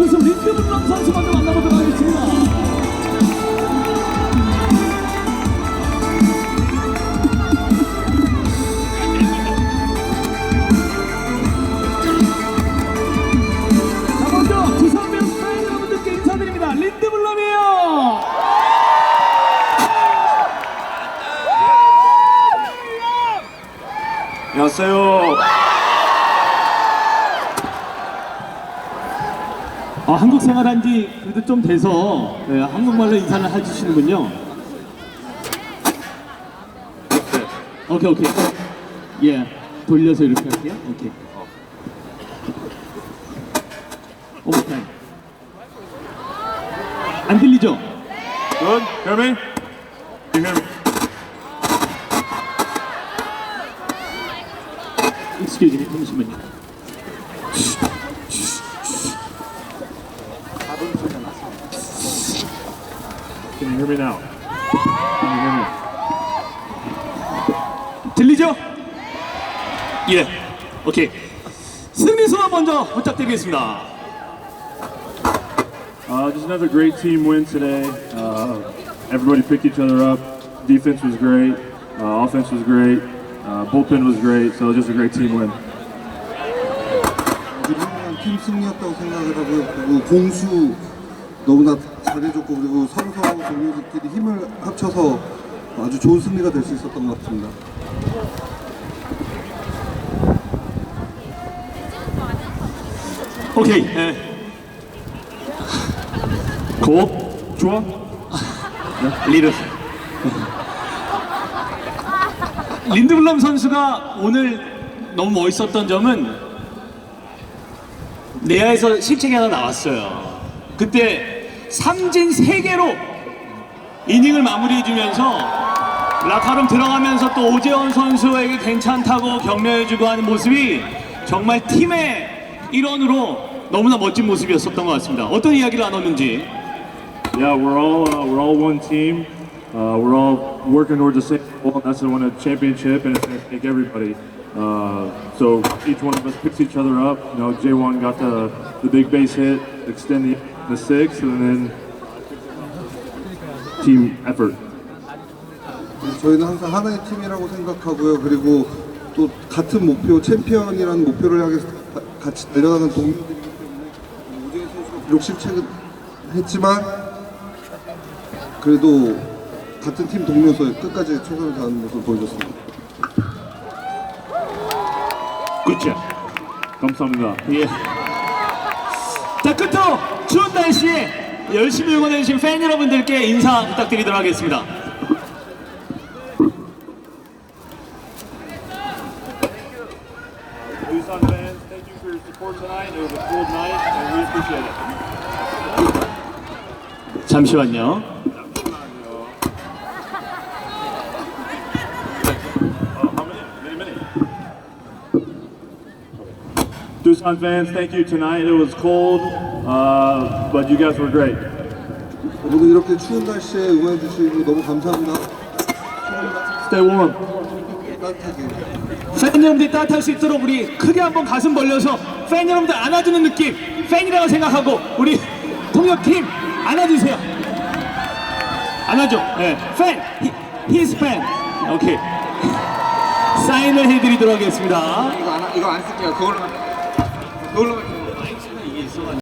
투수 린드블럼 선수 먼저 만나보도록 하겠습니다. 자, 먼저 베어스 팬 여러분들께 인사드립니다. 린드블럼이에요. 안녕하세요. 아, 한국 생활한 지 그래도 좀 돼서 네, 한국말로 인사를 해주시는군요. 오케이, 오케이. 예, 돌려서 이렇게 할게요. 오케이. 오케이. 안 들리죠? Good? Hear me? You hear me? Excuse me, 잠시만요. Can you hear me now? Can you hear me? 들리죠? 예, 오케이. 승리 소감 먼저 부탁드리겠습니다. Uh, just another great team win today. Uh, everybody picked each other up. Defense was great. Uh, offense was great. Uh, bullpen was great. So just a great team win. 아주 훌륭한 팀 승리였다고 생각을 하고요. 그리고 공수 너무나 잘해줬고 그리고 서로 동료들끼리 힘을 합쳐서 아주 좋은 승리가 될 수 있었던 것 같습니다. 오케이. 예. Cool? 좋아? 리드. 린드블럼 선수가 오늘 너무 멋있었던 점은 내야에서 실책이 하나 나왔어요. 그때 삼진 3개로 이닝을 마무리해주면서 라카룸 들어가면서 또 오재원 선수에게 괜찮다고 격려해주고 하는 모습이 정말 팀의 일원으로 너무나 멋진 모습이었었던 것 같습니다. 어떤 이야기를 나눴는지 Yeah, we're all uh, we're all one team. Uh, we're all working towards the same goal, that's to win a championship, and it's going to take everybody. Uh, so each one of us picks each other up. You know, J1 got the the big base hit, extend the the sixth, and then team effort. 저희는 항상 하나의 팀이라고 생각하고요. 그리고 또 같은 목표, 챔피언이라는 목표를 향해서 가- 같이 달려가는 동료들이기 때문에 오재현 선수가 비록 실책은 했지만 그래도 같은 팀 동료서 끝까지 최선을 다하는 모습을 보여줬습니다. 굿자. 감사합니다. 예. 자, 끝으로 추운 날씨에 열심히 응원해주신 팬 여러분들께 인사 부탁드리도록 하겠습니다. 잠시만요. Tucson fans, thank you tonight. It was cold, uh, but you guys were great. 오늘 이렇게 추운 날씨에 응원해 주시고 너무 감사합니다. Stay warm. 따뜻하게. 팬 여러분들이 따뜻할 수 있도록 우리 크게 한번 가슴 벌려서 팬 여러분들 안아주는 느낌 팬이라고 생각하고 우리 통역팀 안아주세요 안아줘 네. 팬 히스 팬 오케이 사인을 해드리도록 하겠습니다 이거 안, 이거 안 쓸게요. 그걸로 만. 그걸로만.